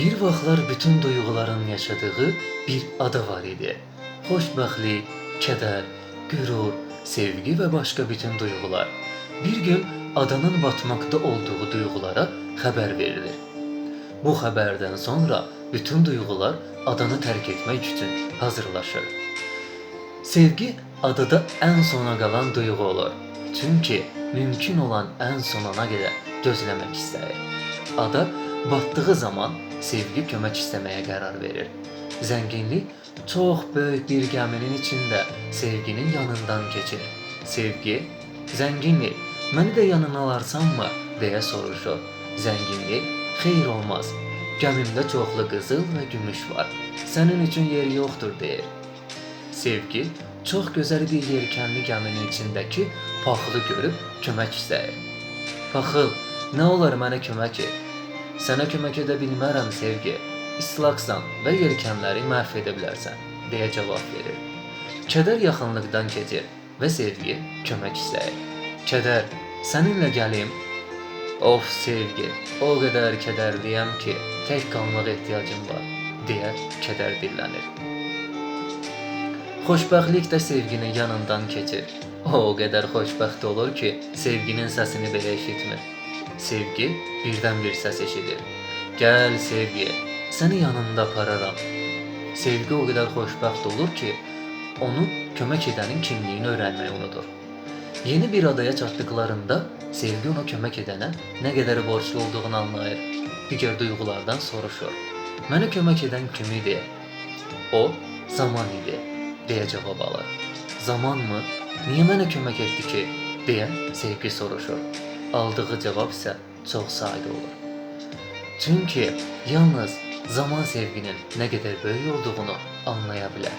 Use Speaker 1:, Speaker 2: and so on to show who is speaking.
Speaker 1: Bir vaxtlar bütün duyğuların yaşadığı bir ada var idi. Xoşbəxtlik, kədər, qürur, sevgi və başqa bütün duyğular. Bir gün adanın batmaqda olduğu duyğulara xəbər verilir. Bu xəbərdən sonra bütün duyğular adanı tərk etmək üçün hazırlaşır. Sevgi adada ən sona qalan duyğu olur. Çünki mümkün olan ən sonuna qədər gözləmək istəyir. Ada batdığı zaman sevgi kömək istəməyə qərar verir. Zənginlik çox böyük bir gəminin içində sevginin yanından keçir. Sevgi, zənginlik, məni də yanına alarsanmı deyə soruşur. Zənginlik, xeyr olmaz. Gəmimdə çoxlu qızıl və gümüş var. Sənin üçün yer yoxdur deyir. Sevgi çox gözəl bir yelkənli gəminin içindəki paxılı görüb kömək istəyir. Paxıl, nə olar mənə kömək et. Sənə kömək edə bilmərəm sevgi. İslaqsan və yelkənləri məhv edə bilərsən, deyə cavab verir. Kədər yaxınlıqdan keçir və sevgi kömək istəyir. Kədər, səninlə gəlim. Of sevgi, o qədər kədərliyəm ki, tək qalmağa ehtiyacım var, deyə kədər dillənir. Xoşbəxtlik də sevginin yanından keçir. O o qədər xoşbəxt olur ki, sevginin səsini belə eşitmir. Sevgi birdən bir səs eşidir. Gəl sevgi, səni yanımda apararam. Sevgi o qədər xoşbəxt olur ki, onu kömək edənin kimliyini öyrənməyi unudur. Yeni bir adaya çatdıqlarında sevgi ona kömək edənə nə qədər borclu olduğunu anlayır. Digər duyğulardan soruşur. Mənə kömək edən kim idi? O zaman idi, deyə cavab alır. Zamanmı? Niyə mənə kömək etdi ki? deyə sevgi soruşur. Aldığı cavab isə çox sadə olur. Çünki yalnız zaman sevginin nə qədər böyük olduğunu anlaya bilər.